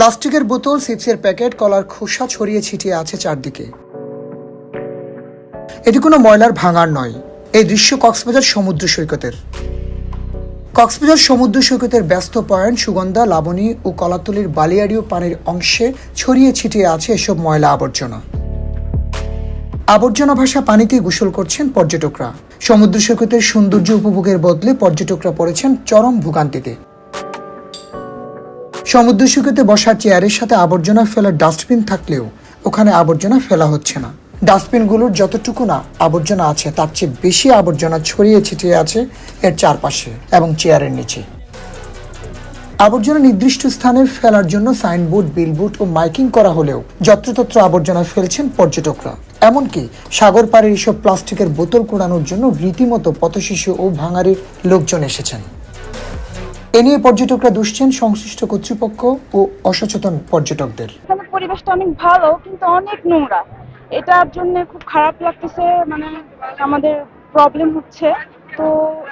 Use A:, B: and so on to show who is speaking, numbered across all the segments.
A: প্লাস্টিকের বোতল, চিপসের প্যাকেট, কলার খোসা ছড়িয়ে ছিটিয়ে আছে চারদিকে। এটি কোনো ময়লার ভাঙার নয়। এই দৃশ্য কক্সবাজার সমুদ্র সৈকতের। কক্সবাজার সমুদ্র সৈকতের ব্যস্ত পয়েন্ট, সুগন্ধা, লাবণী ও কলাতলির বালিয়াড়িও পানির অংশে ছড়িয়ে ছিটিয়ে আছে এসব ময়লা আবর্জনা। আবর্জনা ভাষা পানিতে গোসল করছেন পর্যটকরা। সমুদ্র সৈকতের সৌন্দর্য উপভোগের বদলে পর্যটকরা পড়েছেন চরম ভোগান্তিতে। সমুদ্র সৈকতে বসার চেয়ারের সাথে আবর্জনা ফেলার ডাস্টবিন থাকলেও ওখানে আবর্জনা ফেলা হচ্ছে না। ডাস্টবিনগুলোর যতটুকু না আবর্জনা আছে, তার চেয়ে বেশি আবর্জনা ছড়িয়ে ছিটিয়ে আছে এর চারপাশে এবং চেয়ারের নিচে। আবর্জনা নির্দিষ্ট স্থানে ফেলার জন্য সাইনবোর্ড, বিলবোর্ড ও মাইকিং করা হলেও যত্রতত্র আবর্জনা ফেলছেন পর্যটকরা। এমনকি সাগর পাড়ের এসব প্লাস্টিকের বোতল কোড়ানোর জন্য রীতিমতো পথশিশু ও ভাঙারির লোকজন এসেছেন। এ নিয়ে পর্যটকরা দুষছেন সংশ্লিষ্ট কর্তৃপক্ষ ও অসচেতন পর্যটকদের।
B: পরিবেশটা অনেক ভালো কিন্তু অনেক নোংরা। এটার জন্য খুব খারাপ লাগতেছে মানে আমাদের প্রবলেম হচ্ছে। তো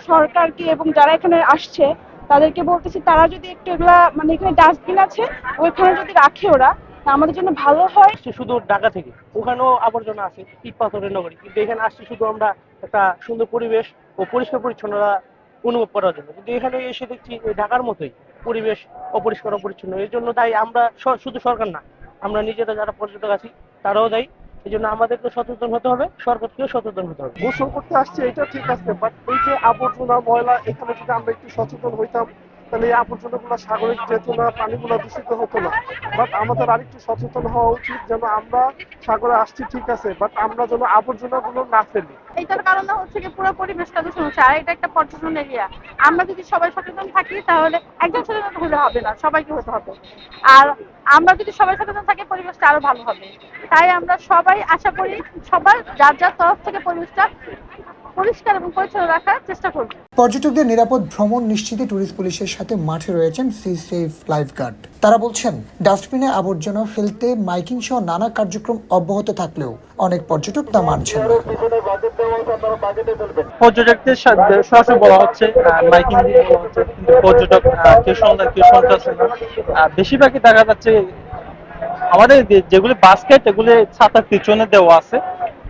B: সরকারকে এবং যারা এখানে আসছে তাদেরকে বলতেছি তারা যদি একটু এগুলা মানে এখানে ডাস্টবিন আছে ওইখানে যদি রাখে ওরা তা আমাদের জন্য ভালো হয়।
C: শুধু ঢাকা থেকে ওখানেও আবর্জনা আছে ইট পাথরের নগরী। কিন্তু এখানে আসছে শুধু আমরা একটা সুন্দর পরিবেশ ও পরিষ্কার পরিচ্ছন্নতা অনুভব করার জন্য। কিন্তু এখানে এসে দেখছি ঢাকার মতোই পরিবেশ অপরিষ্কার, অপরিচ্ছন্ন। এর জন্য তাই আমরা শুধু সরকার না, আমরা নিজেরা যারা পর্যটক আছি, তারাও দায়ী। এই জন্য আমাদেরকে সচেতন হতে হবে, সরকারকেও সচেতন হতে হবে।
D: গোসল করতে আসছে, এটা ঠিক আছে বাট এই যে আবর্জনা, ময়লা, এখানে যদি আমরা একটু সচেতন হইতাম তাহলে এই আবর্জনাগুলো সাগরে যেত না, পানিগুলো দূষিত হতো না। বাট আমাদের আরেকটু সচেতন হওয়া উচিত যেন আমরা সাগরে আসছি ঠিক আছে বাট আমরা যেন আবর্জনাগুলো না ফেলি।
B: এইটার কারণে হচ্ছে কি, পুরো পরিবেশটা দূষণ হচ্ছে। আর এটা একটা পর্যটন এরিয়া আমরা যদি সবাই সচেতন থাকি, তাহলে একজন সচেতন হলে হবে না, সবাইকে হতে হবে। আর আমরা যদি সবাই সচেতন থাকি, পরিবেশটা আরও ভালো হবে। তাই আমরা সবাই আশা করি, সবার যার যার তরফ থেকে পরিবেশটা পরিষ্কার এবং পরিচ্ছন্ন রাখার চেষ্টা করবে।
A: পর্যটকদের নিরাপদ ভ্রমণ নিশ্চিতে ট্যুরিস্ট পুলিশের সাথে মাঠে রয়েছেন সি সেফ লাইফগার্ড। তারা বলছেন ডাস্টবিনে আবর্জনা ফেলতে মাইকিং সহ নানা কার্যক্রম অব্যাহত থাকলেও অনেক পর্যটক তা মানছেন
C: পর্যটকদের সরাসরি বলা হচ্ছে মাইকিং হচ্ছে কিন্তু পর্যটক কেউ শুনতে কেউ বেশিরভাগই দেখা যাচ্ছে আমাদের যেগুলি বাস্কেট এগুলি ছাতার পিছনে দেওয়া আছে।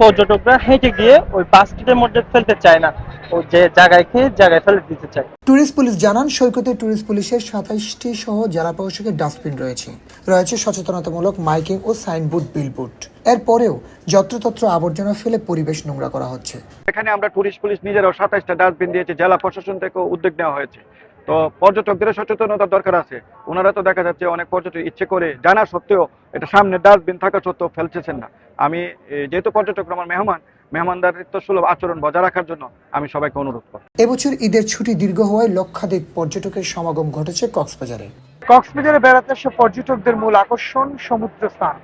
C: পর্যটকরা হেঁটে গিয়ে ওই বাস্কেটের মধ্যে ফেলতে চায় না। ও যে জায়গায় খেয়ে জায়গায় ফেলে দিতে চায়।
A: ট্যুরিস্ট পুলিশ জানান সৈকতে ট্যুরিস্ট পুলিশের সাতাইশটি সহ জেলা প্রশাসকের ডাস্টবিন রয়েছে। রয়েছে সচেতনতামূলক মাইকিং ও সাইনবোর্ড বিলবোর্ড। এরপরেও যত্রতত্র আবর্জনা ফেলে পরিবেশ নোংরা করা হচ্ছে।
E: এখানে আমরা টুরিস্ট পুলিশ নিজেরাও সাতাইশটা ডাস্টবিন দিয়েছি জেলা প্রশাসন থেকেও উদ্যোগ নেওয়া হয়েছে। তো পর্যটকদের সচেতনতার দরকার আছে। ওনারা তো দেখা যাচ্ছে অনেক পর্যটক ইচ্ছে করে জানা সত্ত্বেও এটা সামনে ডাস্টবিন থাকা সত্ত্বেও ফেলতেছেন না। আমি যেহেতু পর্যটকরা আমার মেহমান মেহমানদারিত্ব সুলভ আচরণ বজায় রাখার জন্য আমি সবাইকে অনুরোধ করব
A: এবছর ঈদের ছুটি দীর্ঘ হওয়ায় লক্ষাধিক পর্যটকের সমাগম ঘটেছে কক্সবাজারে।
F: কক্সবাজারে বেড়াতে আসা পর্যটকদের মূল আকর্ষণ সমুদ্র স্নান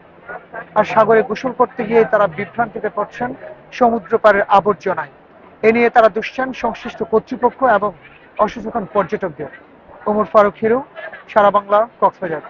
F: আর সাগরে গোসল করতে গিয়ে তারা বিভ্রান্তিতে পড়ছেন সমুদ্র পাড়ের আবর্জনায়। এ নিয়ে তারা দুষছেন সংশ্লিষ্ট কর্তৃপক্ষ এবং অসচেতন পর্যটকদের। ওমর ফারুক হিরু সারা বাংলা কক্সবাজার।